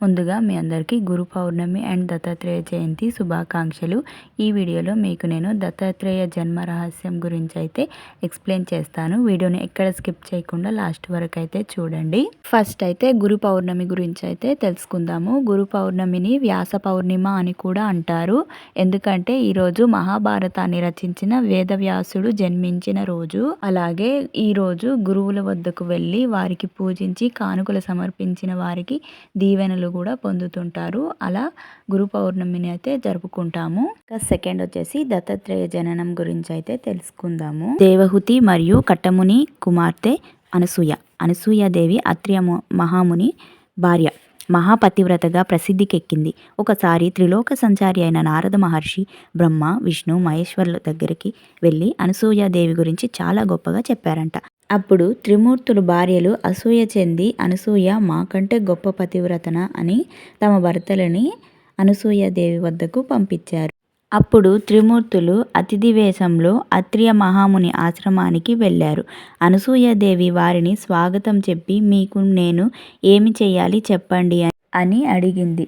ముందుగా మీ అందరికీ గురు పౌర్ణమి అండ్ దత్తాత్రేయ జయంతి శుభాకాంక్షలు. ఈ వీడియోలో మీకు నేను దత్తాత్రేయ జన్మ రహస్యం గురించి అయితే ఎక్స్ప్లెయిన్ చేస్తాను. వీడియోని ఎక్కడ స్కిప్ చేయకుండా లాస్ట్ వరకు అయితే చూడండి. ఫస్ట్ అయితే గురు పౌర్ణమి గురించి అయితే తెలుసుకుందాము. గురు పౌర్ణమిని వ్యాస పౌర్ణిమ అని కూడా అంటారు. ఎందుకంటే ఈరోజు మహాభారతాన్ని రచించిన వేదవ్యాసుడు జన్మించిన రోజు. అలాగే ఈరోజు గురువుల వద్దకు వెళ్ళి వారికి పూజించి కానుకలు సమర్పించిన వారికి దీవెనలు కూడా పొందుతుంటారు. అలా గురు పౌర్ణమిని అయితే జరుపుకుంటాము. సెకండ్ వచ్చేసి దత్తాత్రేయ జననం గురించి అయితే తెలుసుకుందాము. దేవహుతి మరియు కట్టముని కుమార్తె అనసూయ. అనసూయాదేవి అత్రియ మహాముని భార్య. మహాపతివ్రతగా ప్రసిద్ధికెక్కింది. ఒకసారి త్రిలోక సంచారి అయిన నారద మహర్షి బ్రహ్మ విష్ణు మహేశ్వర్ల దగ్గరికి వెళ్ళి అనసూయాదేవి గురించి చాలా గొప్పగా చెప్పారంట. అప్పుడు త్రిమూర్తులు భార్యలు అసూయ చెంది అనసూయ మాకంటే గొప్ప పతివ్రతన? అని తమ భర్తలని అనసూయాదేవి వద్దకు పంపించారు. అప్పుడు త్రిమూర్తులు అతిథి వేషంలో అత్రియ మహాముని ఆశ్రమానికి వెళ్ళారు. అనసూయదేవి వారిని స్వాగతం చెప్పి మీకు నేను ఏమి చేయాలి చెప్పండి అని అడిగింది.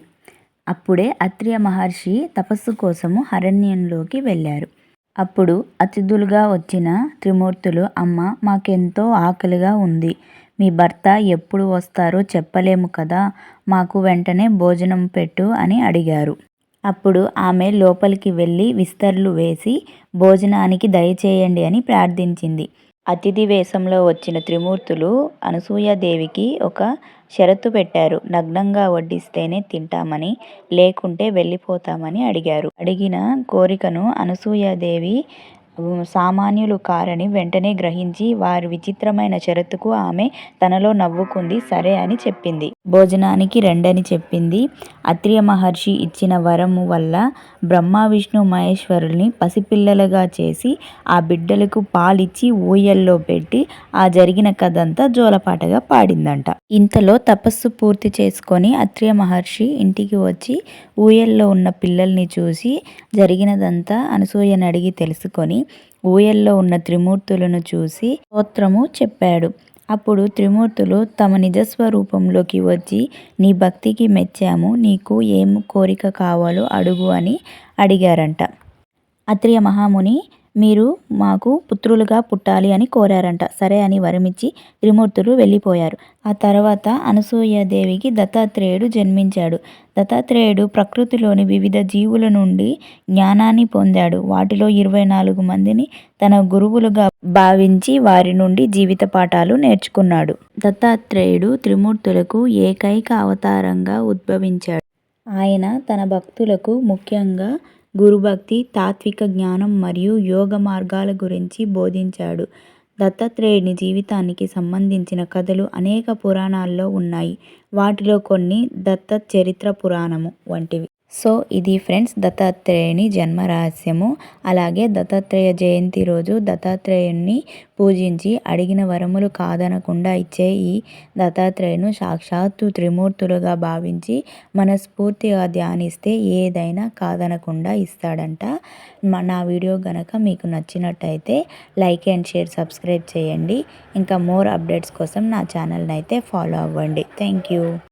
అప్పుడే అత్రియ మహర్షి తపస్సు కోసము అరణ్యంలోకి వెళ్ళారు. అప్పుడు అతిథులుగా వచ్చిన త్రిమూర్తులు అమ్మ మాకెంతో ఆకలిగా ఉంది. మీ భర్త ఎప్పుడు వస్తారో చెప్పలేము కదా. మాకు వెంటనే భోజనం పెట్టు అని అడిగారు. అప్పుడు ఆమె లోపలికి వెళ్ళి విస్తర్లు వేసి భోజనానికి దయచేయండి అని ప్రార్థించింది. అతిథి వేషంలో వచ్చిన త్రిమూర్తులు అనసూయాదేవికి ఒక షరతు పెట్టారు. నగ్నంగా వడ్డిస్తేనే తింటామని లేకుంటే వెళ్ళిపోతామని అడిగారు. అడిగిన కోరికను అనసూయాదేవి సామాన్యులు కారని వెంటనే గ్రహించి వారి విచిత్రమైన షరతుకు ఆమె తనలో నవ్వుకుంది. సరే అని చెప్పింది. భోజనానికి రెండని చెప్పింది. అత్రియ మహర్షి ఇచ్చిన వరము వల్ల బ్రహ్మ విష్ణు మహేశ్వరుల్ని పసిపిల్లలుగా చేసి ఆ బిడ్డలకు పాలిచ్చి ఊయల్లో పెట్టి ఆ జరిగిన కథంతా జోలపాటగా పాడిందంట. ఇంతలో తపస్సు పూర్తి చేసుకొని అత్రియ మహర్షి ఇంటికి వచ్చి ఊయల్లో ఉన్న పిల్లల్ని చూసి జరిగినదంతా అనసూయని అడిగి తెలుసుకొని ఊయల్లో ఉన్న త్రిమూర్తులను చూసి స్తోత్రము చెప్పాడు. అప్పుడు త్రిమూర్తులు తమ నిజస్వరూపంలోకి వచ్చి నీ భక్తికి మెచ్చాము నీకు ఏం కోరిక కావాలో అడుగు అని అడిగారంట. అత్రియ మహాముని మీరు మాకు పుత్రులుగా పుట్టాలి అని కోరారంట. సరే అని వరమిచ్చి త్రిమూర్తులు వెళ్ళిపోయారు. ఆ తర్వాత అనసూయాదేవికి దత్తాత్రేయుడు జన్మించాడు. దత్తాత్రేయుడు ప్రకృతిలోని వివిధ జీవుల నుండి జ్ఞానాన్ని పొందాడు. వాటిలో ఇరవై నాలుగు మందిని తన గురువులుగా భావించి వారి నుండి జీవిత పాఠాలు నేర్చుకున్నాడు. దత్తాత్రేయుడు త్రిమూర్తులకు ఏకైక అవతారంగా ఉద్భవించాడు. ఆయన తన భక్తులకు ముఖ్యంగా గురుభక్తి తాత్విక జ్ఞానం మరియు యోగ మార్గాల గురించి బోధించాడు. దత్తాత్రేయుని జీవితానికి సంబంధించిన కథలు అనేక పురాణాల్లో ఉన్నాయి. వాటిలో కొన్ని దత్త చరిత్ర పురాణము వంటివి. సో ఇది ఫ్రెండ్స్ దత్తాత్రేయుని జన్మ రహస్యము అలాగే దత్తాత్రేయ జయంతి రోజు దత్తాత్రేయుని పూజించి అడిగిన వరములు కాదనకుండా ఇచ్చే ఈ దత్తాత్రేయును సాక్షాత్తు త్రిమూర్తులుగా భావించి మనస్ఫూర్తిగా ధ్యానిస్తే ఏదైనా కాదనకుండా ఇస్తాడంట. నా వీడియో కనుక మీకు నచ్చినట్టయితే లైక్ అండ్ షేర్ సబ్స్క్రైబ్ చేయండి. ఇంకా మోర్ అప్డేట్స్ కోసం నా ఛానల్ని అయితే ఫాలో అవ్వండి. Thank you.